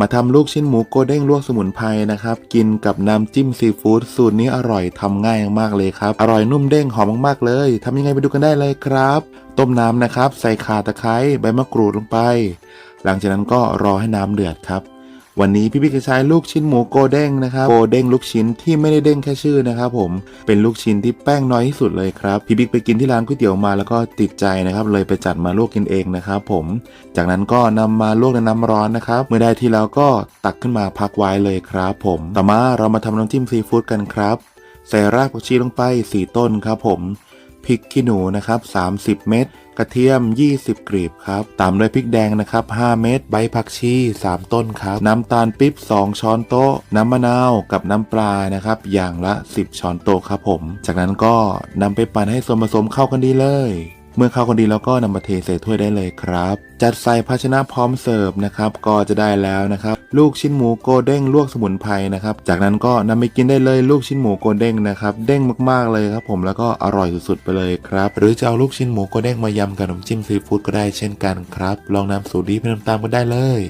มาทำลูกชิ้นหมูโกเด้งลวกสมุนไพรนะครับ กินกับน้ำจิ้มซีฟู้ดสูตรนี้อร่อยทำง่ายมากเลยครับ อร่อยนุ่มเด้งหอมมากๆเลยทำยังไงไปดูกันได้เลยครับ ต้มน้ำนะครับ ใส่ข่าตะไคร้ใบมะกรูดลงไป หลังจากนั้นก็รอให้น้ำเดือดครับ วันนี้พี่บิ๊กจะใช้ลูกชิ้นหมูโกเด้งนะครับโกเด้งลูกชิ้นที่ไม่ได้เด้งแค่ชื่อนะครับผมเป็นลูกชิ้นที่แป้งน้อยที่สุดเลยครับพี่บิ๊กไปกินที่ร้านก๋วยเตี๋ยวมาแล้วก็ติดใจนะครับเลยไปจัดมาลวกกินเองนะครับผมจากนั้นก็นำมาลวกในน้ำร้อนนะครับเมื่อได้ที่แล้วก็ตักขึ้นมาพักไว้เลยครับผมต่อมาเรามาทำน้ำจิ้มซีฟู้ดกันครับใส่รากผักชีลงไป 4 ต้นครับผม พริกขี้หนูนะครับ30 เม็ดกระเทียม 20 กรีบครับ ตามด้วยพริกแดงนะครับ 5 เม็ด ใบผักชี 3 ต้นครับ น้ำตาลปิ๊บ 2 ช้อนโต๊ะ น้ำมะนาวกับน้ำปลานะครับ อย่างละ 10 ช้อนโต๊ะครับผม จากนั้นก็นำไปปั่นให้ส่วนผสมเข้ากันดีเลย เมื่อเข้าคนดีแล้วก็นำมาเทใส่ถ้วยได้เลยครับ จัดใส่ภาชนะพร้อมเสิร์ฟนะครับก็จะได้แล้วนะครับลูกชิ้นหมูโกเด้งลวกสมุนไพรนะครับ จากนั้นก็นำไปกินได้เลยลูกชิ้นหมูโกเด้งนะครับ เด้งมากๆเลยครับผมแล้วก็อร่อยสุดๆไปเลยครับ หรือจะเอาลูกชิ้นหมูโกเด้งมายำกับน้ำจิ้มซีฟู้ดก็ได้เช่นกันครับ ลองนำสูตรนี้ไปทำตามกันได้เลย